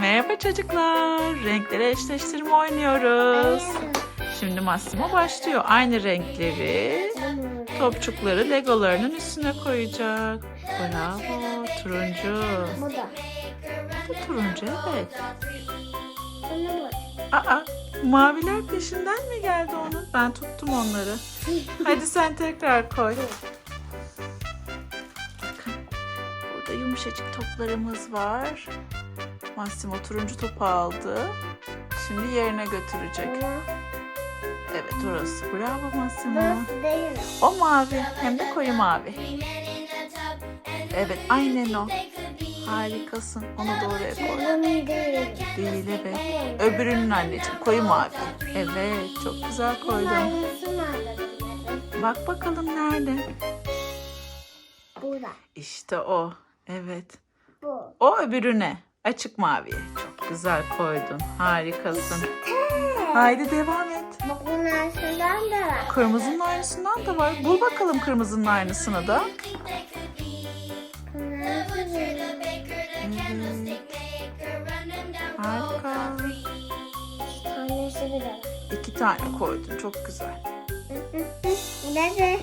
Merhaba çocuklar. Renkleri eşleştirme oynuyoruz. Şimdi Massimo başlıyor. Aynı renkleri topçukları legolarının üstüne koyacak. Bravo. Turuncu. Bu da. Bu turuncu evet. Aa, maviler peşinden mi geldi onun? Ben tuttum onları. Hadi sen tekrar koy. Bakın. Burada yumuşacık toplarımız var. Massimo turuncu topu aldı. Şimdi yerine götürecek. Evet orası. Bravo Massimo. O mavi. Hem de koyu mavi. Evet aynen o. Harikasın. Onu da oraya koy. Değil. Evet. Öbürünün anneciğim. Koyu mavi. Evet çok güzel koydun. Bak bakalım nerede? Burada. İşte o. Evet. Bu. O öbürüne. Açık maviye. Çok güzel koydun. Harikasın. Haydi devam et. Bunun arasından da var. Kırmızının aynısından da var. Bul bakalım kırmızının aynısını da. Harika. İki tane koydun. Çok güzel. Nerede?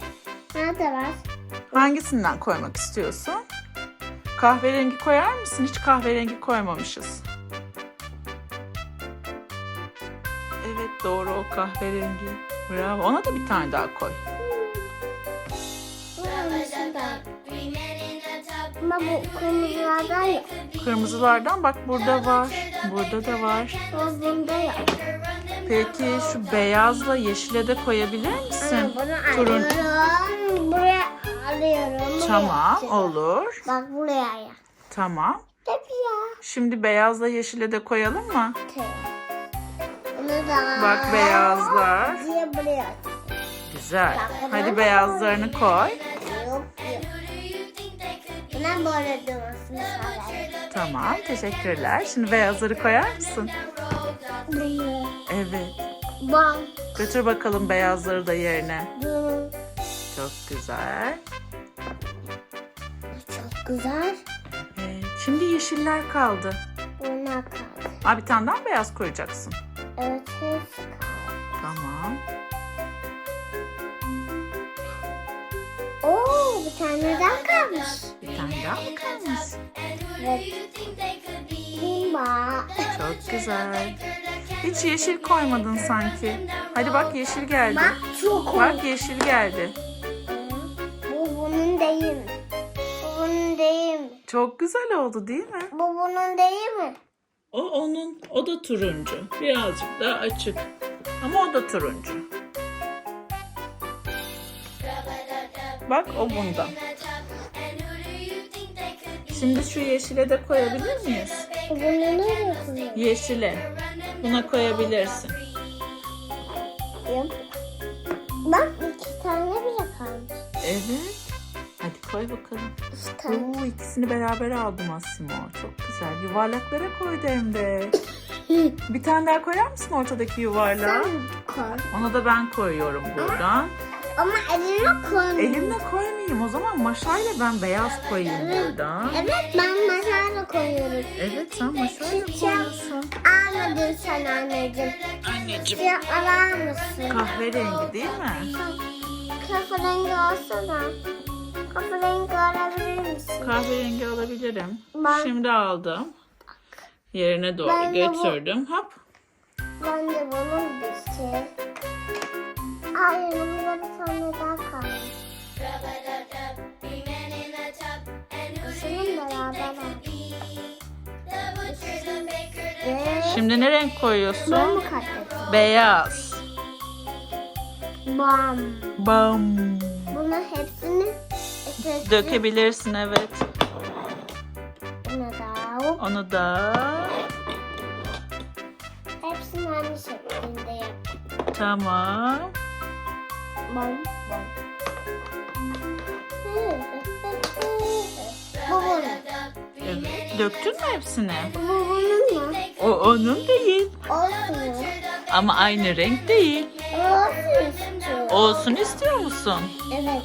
Nerede var? Hangisinden koymak istiyorsun? Kahverengi koyar mısın? Hiç kahverengi koymamışız. Evet doğru o kahverengi. Bravo. Ona da bir tane daha koy. Ama bu kırmızılardan yok. Kırmızılardan bak burada var. Burada da var. Bunda yok. Peki şu beyazla yeşile de koyabilir misin? Turun. Buraya alıyorum. Buraya Tamam atacağım. olur. Bak buraya ya. Tamam. Tabii ya. Şimdi beyazla yeşile de koyalım mı? Tamam. Bunu da Bak beyazlar. diye buraya. Güzel. Hadi beyazlarını koy. Yok yok. Buna böyle sağlayalım. Tamam teşekkürler. Şimdi beyazları koyar mısın? Evet. Bam. Götür bakalım beyazları da yerine. Çok güzel. Güzel. Evet, şimdi yeşiller kaldı. Buna kaldı. Aa, bir tane daha beyaz koyacaksın. Evet hepsi kaldı. Tamam. Oo bir tane daha kalmış. Bir tane daha mı kalmış? Evet. Bimba. Çok güzel. Hiç yeşil koymadın sanki. Hadi bak yeşil geldi. Bak çok Bak yeşil geldi. Bu bunun değil Çok güzel oldu değil mi? Bu bunun değil mi? O onun, o da turuncu. Birazcık daha açık. Ama o da turuncu. Bak o bundan. Şimdi şu yeşile de koyabilir miyiz? Bu bunu nereye koyuyor? Yeşile. Buna koyabilirsin. Bak iki tane bile kalmış. Evet. Koy bakalım. Tane. Oo, ikisini beraber aldım Massimo. Çok güzel. Yuvarlaklara koydu hem de. Bir tane daha koyar mısın ortadaki yuvarlağı? Sen koy. Onu da ben koyuyorum buradan. Ama eline koy. Elimle koymayayım. O zaman maşayla ben beyaz koyayım buradan. Evet ben masayla koyuyorum. Evet sen maşayla koyuyorsun. Almadın sen anneciğim. Anneciğim. Siyah arar mısın? Kahverengi değil mi? Kahverengi olsana. Kahverengi alabilir misin? Kahverengi alabilirim. Ben- Şimdi aldım. Yerine doğru Ben de bu- götürdüm. Hop. Ben de bunun bir şey. Hayır burada bir tane daha kalmış. Şimdi ne renk ben koyuyorsun? mi katledim? Beyaz. Bam. Bam. Bunu hepsini hepsini- Dökebilirsin evet. Bunu da hop. Onu da Hepsini aynı şeklinde yap. tamam. Bunun. Evet. Döktün mü hepsini? Bunun mu? O onun değil. Olsun. Ama aynı renk değil. Olsun istiyorum. Olsun istiyor musun? Evet.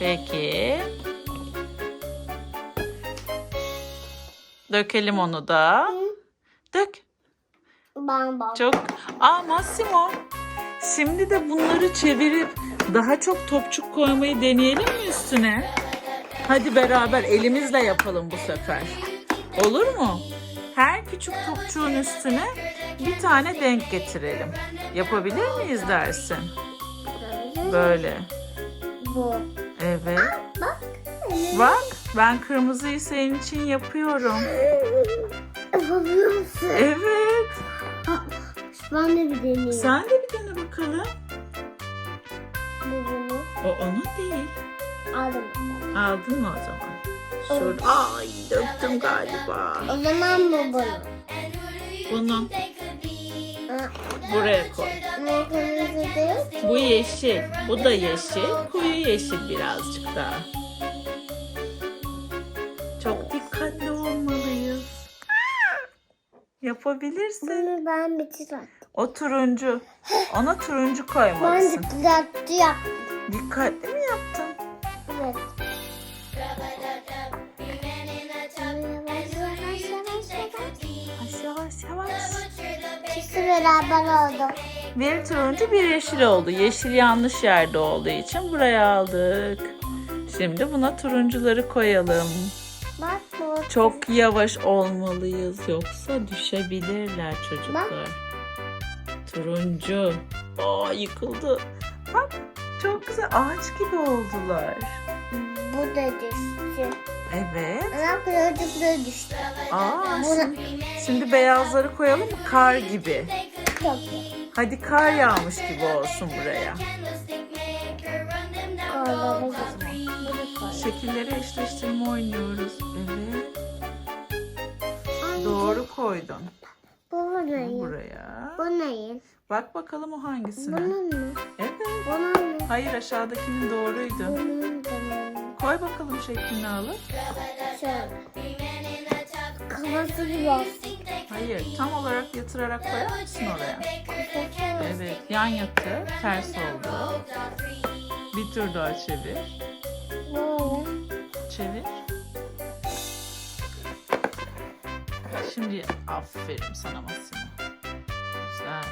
Peki. Dökelim onu da. Dök. Ben bak. Çok. Aa Massimo. Şimdi de bunları çevirip daha çok topçuk koymayı deneyelim mi üstüne? Hadi beraber elimizle yapalım bu sefer. Olur mu? Her küçük topçuğun üstüne bir tane denk getirelim. Yapabilir miyiz dersin? Böyle. Bu. Evet. Bak. Bak ben kırmızıyı senin için yapıyorum. Yapabiliyor musun? Evet. Ben de bir deneyeyim. Sen de bir dene bakalım. Bu bunu O onun değil. aldım. Aldın mı o zaman? Şurada. Ay döktüm galiba. O zaman bu bunu. Bunu Ha, buraya koy. Bu yeşil. Bu da yeşil. Koyu yeşil birazcık daha. Çok dikkatli olmalıyız. Yapabilirsin. Bunu ben bitirdim. O turuncu. Ona turuncu Ben koymalısın. düzeltti yaptım. Dikkatli mi yaptın? Evet. İkisi beraber oldu. Bir turuncu bir yeşil oldu. Yeşil yanlış yerde olduğu için buraya aldık. Şimdi buna turuncuları koyalım. Bak bu. Çok yavaş olmalıyız yoksa düşebilirler çocuklar. Turuncu. Aa yıkıldı. Bak çok güzel ağaç gibi oldular. Bu da düştü. Evet. Birazcık da düştü. Aa şimdi, şimdi beyazları koyalım mı? Kar gibi. çok. Hadi kar yağmış gibi olsun buraya. Koy. Şekilleri eşleştirme oynuyoruz. Evet. Ay, Doğru koydun. Bu? Buraya. Bu neyin? Bak bakalım o hangisine. Bunun mu? Evet. Bunun mu? Hayır aşağıdakinin doğruydu. Bunun bunun. Koy bakalım şeklini alıp. Şöyle. Kafası gibi. Hayır tam olarak yatırarak koyar mısın oraya? Evet yan yatı ters oldu. Bir tur daha çevir. Çevir. Şimdi aferin sana Massimo. Güzel.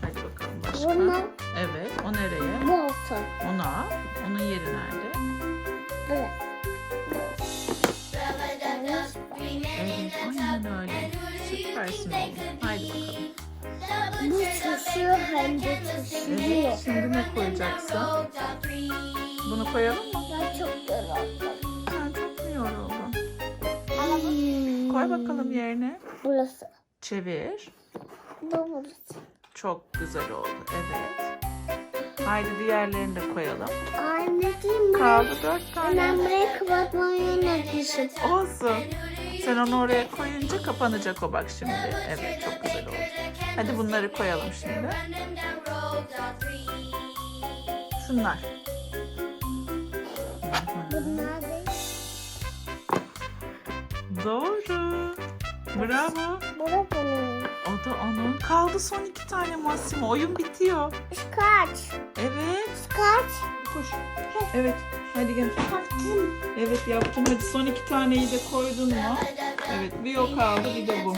Hadi bakalım başka. Evet o nereye? Bu olsun. Ona. Onun yeri nerede? Evet aynen öyle. Süpersin oğlum. Haydi bakalım. Bu taşıyor hem de. Evet şimdi ne koyacaksın? Bunu koyalım mı? Ben çok yoruldum. Sen çok mu yoruldun? Hmm. Koy bakalım yerine. Burası. Çevir. Bu burası. Çok güzel oldu. Evet. Haydi diğerlerini de koyalım. Anneciğim ben, Kaldı dört ben tane. buraya kapatmayı unutmuşum. Olsun. Sen onu oraya koyunca kapanacak o bak şimdi. Evet çok güzel oldu. Hadi bunları koyalım şimdi. Şunlar. Bunlar Doğru. Bravo. bunun. O da onun. Kaldı son iki tane Massimo. Oyun bitiyor. Kaç? Koş. Evet. Hadi gel. Baktım. Evet yaptım. Hadi son iki taneyi de koydun mu? Evet. Bir o kaldı bir de bu.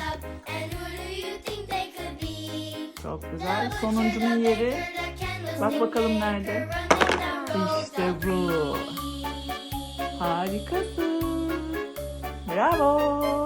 Çok güzel. Sonuncunun yeri. Bak bakalım nerede? İşte bu. Harikasın. Bravo.